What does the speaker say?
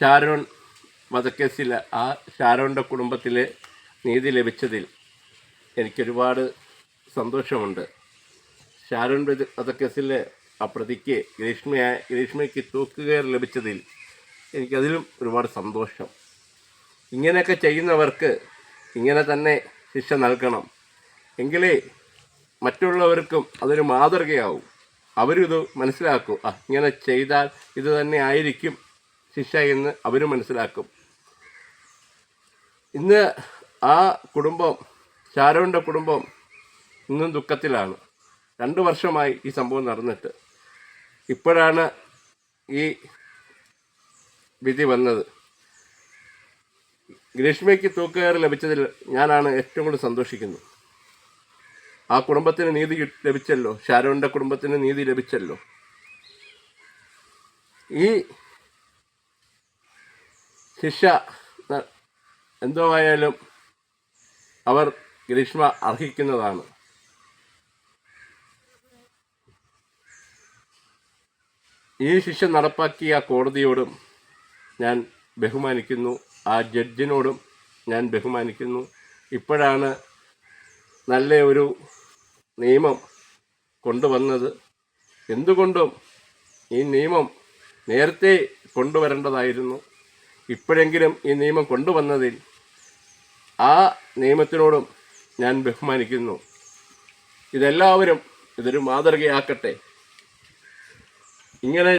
ഷാരോൺ വധക്കേസിൽ ആ ഷാരോണിന്റെ കുടുംബത്തിൽ നീതി ലഭിച്ചതിൽ എനിക്കൊരുപാട് സന്തോഷമുണ്ട്. ഷാരോൺ വധക്കേസിലെ ആ പ്രതിക്ക് ഗ്രീഷ്മയായ ഗ്രീഷ്മയ്ക്ക് തൂക്കുകയർ ലഭിച്ചതിൽ എനിക്കതിലും ഒരുപാട് സന്തോഷം. ഇങ്ങനെയൊക്കെ ചെയ്യുന്നവർക്ക് ഇങ്ങനെ തന്നെ ശിക്ഷ നൽകണം. എങ്കിലേ മറ്റുള്ളവർക്കും അതൊരു മാതൃകയാവും. അവരിത് മനസ്സിലാക്കും. ഇങ്ങനെ ചെയ്താൽ ഇത് തന്നെ ആയിരിക്കും ശിക്ഷ എന്ന് അവരും മനസ്സിലാക്കും. ഇന്ന് ആ കുടുംബം ഷാരോണിന്റെ കുടുംബം ഇന്നും ദുഃഖത്തിലാണ്. രണ്ട് വർഷമായി ഈ സംഭവം നടന്നിട്ട്. ഇപ്പോഴാണ് ഈ വിധി വന്നത്. ഗ്രീഷ്മയ്ക്ക് തൂക്കുകയറി ലഭിച്ചതിൽ ഞാനാണ് ഏറ്റവും കൂടുതൽ സന്തോഷിക്കുന്നത് ആ കുടുംബത്തിന് നീതി ലഭിച്ചല്ലോ. ഷാരോണിന്റെ കുടുംബത്തിന് നീതി ലഭിച്ചല്ലോ. ഈ ശിക്ഷ എന്തോ ആയാലും അവർ ഗ്രീഷ്മ അർഹിക്കുന്നതാണ്. ഈ ശിക്ഷ നടപ്പാക്കിയ കോടതിയോടും ഞാൻ ബഹുമാനിക്കുന്നു. ആ ജഡ്ജിനോടും ഞാൻ ബഹുമാനിക്കുന്നു. ഇപ്പോഴാണ് നല്ല ഒരു നിയമം കൊണ്ടുവന്നത്. എന്തുകൊണ്ടും ഈ നിയമം നേരത്തെ കൊണ്ടുവരേണ്ടതായിരുന്നു. ഇപ്പോഴെങ്കിലും ഈ നിയമം കൊണ്ടുവന്നതിൽ ആ നിയമത്തിനോടും ഞാൻ ബഹുമാനിക്കുന്നു. ഇതെല്ലാവരും ഇതൊരു മാതൃകയാക്കട്ടെ. ഇങ്ങനെ